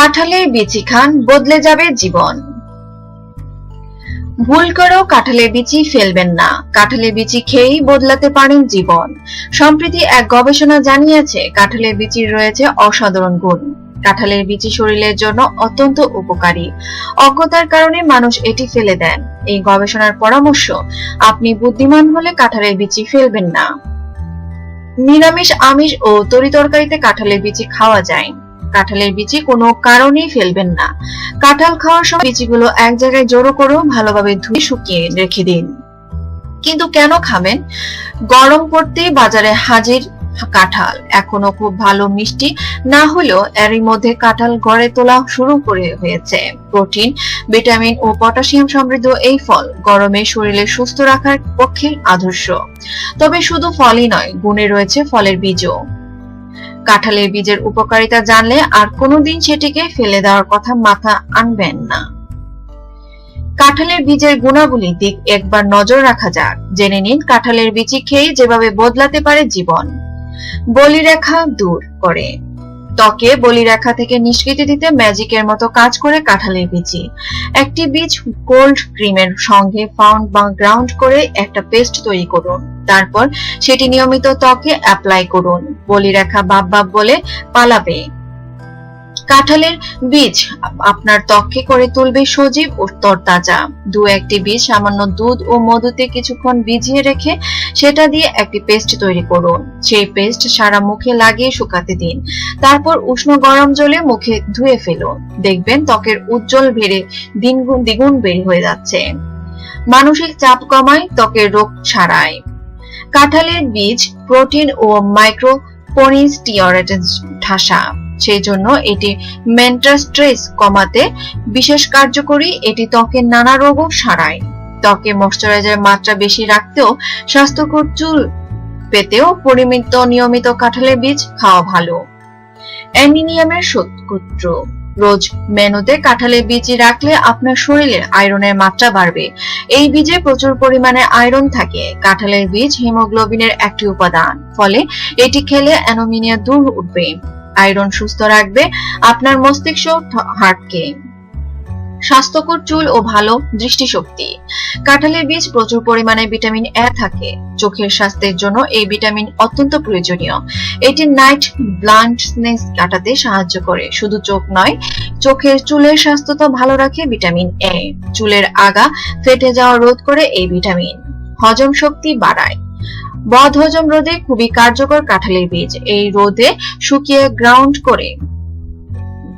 কাঁঠালের বিচি খান, বদলে যাবে জীবন। ভুল করেও কাঁঠালের বিচি ফেলবেন না। কাঁঠালের বিচি খেয়েই বদলাতে পারেন জীবন। সম্প্রতি এক গবেষণা জানিয়েছে কাঁঠালের বিচির রয়েছে অসাধারণ গুণ। কাঁঠালের বিচি শরীরের জন্য অত্যন্ত উপকারী। অজ্ঞতার কারণে মানুষ এটি ফেলে দেন। এই গবেষণার পরামর্শ, আপনি বুদ্ধিমান হলে কাঁঠালের বিচি ফেলবেন না। নিরামিষ, আমিষ ও তরিতরকারিতে কাঁঠালের বিচি খাওয়া যায়। কাঁঠালের বিচি কোনো কারণেই ফেলবেন না। কাঁঠাল খাওয়ার সময় বিচিগুলো এক জায়গায় জড়ো করেও ভালোভাবে ধুয়ে শুকিয়ে রেখে দিন। কিন্তু কেন খাবেন? গরম করতে বাজারে হাজির কাঁঠাল এখনও খুব ভালো মিষ্টি, না হলেও এরই মধ্যে কাঁঠাল গড়ে তোলা শুরু করে হয়েছে। প্রোটিন, ভিটামিন ও পটাশিয়াম সমৃদ্ধ এই ফল গরমে শরীরে সুস্থ রাখার পক্ষে আদর্শ। তবে শুধু ফলই নয়, গুণে রয়েছে ফলের বীজও। কাঁঠালের বীজের উপকারিতা জানলে আর কোনোদিন সেটিকে ফেলে দেওয়ার কথা মাথা আনবেন না। কাঁঠালের বীজের গুণাবলী দিক একবার নজর রাখা যাক। জেনে নিন, কাঁঠালের বীজ খেয়ে যেভাবে বদলাতে পারে জীবন। বলিরেখা দূর করে। ত্বকে বলিরেখা থেকে নিষ্কৃতি দিতে ম্যাজিকের মতো কাজ করে কাঁঠালের বিচি। একটি বীজ কোল্ড ক্রিমের সঙ্গে ফাউন্ড বা গ্রাউন্ড করে একটা পেস্ট তৈরি করুন। তারপর সেটি নিয়মিত ত্বকে অ্যাপ্লাই করুন। বলিরেখা বাপ বাপ বলে পালাবে। কাঁঠালের বীজ আপনার ত্বককে করে তুলবে সজীব ও তরতাজা। দু একটি বীজ, সামান্য দুধ ও মধুতে কিছুক্ষণ ভিজিয়ে রেখে সেটা দিয়ে একটি পেস্ট তৈরি করুন। সেই পেস্ট সারা মুখে লাগিয়ে শুকাতে দিন। তারপর উষ্ণ গরম জলে মুখে ধুয়ে ফেলুন। দেখবেন ত্বকের উজ্জ্বল বেড়ে দিনগুণ দ্বিগুণ বের হয়ে যাচ্ছে। মানসিক চাপ কমায়, ত্বকের রোগ ছাড়ায়। কাঁঠালের বীজ প্রোটিন ও মাইক্রো পনিস্টিয়রেটেন্স ঠাসা। সেই জন্য এটি মেন্টাল স্ট্রেস কমাতে বিশেষ কার্যকরী। এটি ত্বকের নানা রোগও সারায়। ত্বকে ময়শ্চারাইজার মাত্রা বেশি রাখতেও স্বাস্থ্যকর চুল পেতেও পরিমিত নিয়মিত কাঁঠালের বীজ খাওয়া ভালো। অ্যানিনিয়ামের সূত্র রোজ মেনুতে কাঁঠালের বীজ রাখলে আপনার শরীরে আয়রনের মাত্রা বাড়বে। এই বীজে প্রচুর পরিমাণে আয়রন থাকে। কাঁঠালের বীজ হিমোগ্লোবিনের একটি উপাদান। ফলে এটি খেলে অ্যানোমিনিয়া দূর উঠবে। আয়রন সুস্থ রাখবে, আপনার মস্তিষ্ক হার্টকে স্বাস্থ্যকর চুল ও ভালো দৃষ্টিশক্তি। কাঁঠালের বীজ প্রচুর পরিমাণে ভিটামিন এ থাকে। চোখের স্বাস্থ্যের জন্য এই ভিটামিন অত্যন্ত প্রয়োজনীয়। এটি নাইট ব্লান্টনেস কাটাতে সাহায্য করে। শুধু চোখ নয়, চোখের চুলের স্বাস্থ্যতা ভালো রাখে ভিটামিন এ চুলের আগা ফেটে যাওয়া রোধ করে এই ভিটামিন। হজম শক্তি বাড়ায়। বদ হজম রোধে খুবই কার্যকর কাঁঠালের বীজ। এই রোদে শুকিয়ে গ্রাউন্ড করে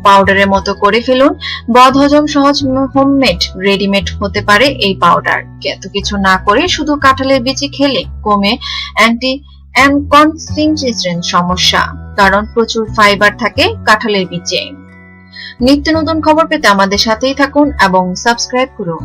পাউডারের মতো করে ফেলুন। বদ হজম সহজ হোমমেড রেডিমেড হতে পারে এই পাউডার এত কিছু না করে শুধু কাঁঠালের বীজ খেলে কমে অ্যান্টি অ্যানকনস্টিংচেশন সমস্যা, কারণ প্রচুর ফাইবার থাকে কাঁঠালের বীজে। নিত্য নতুন খবর পেতে আমাদের সাথেই থাকুন এবং সাবস্ক্রাইব করুন।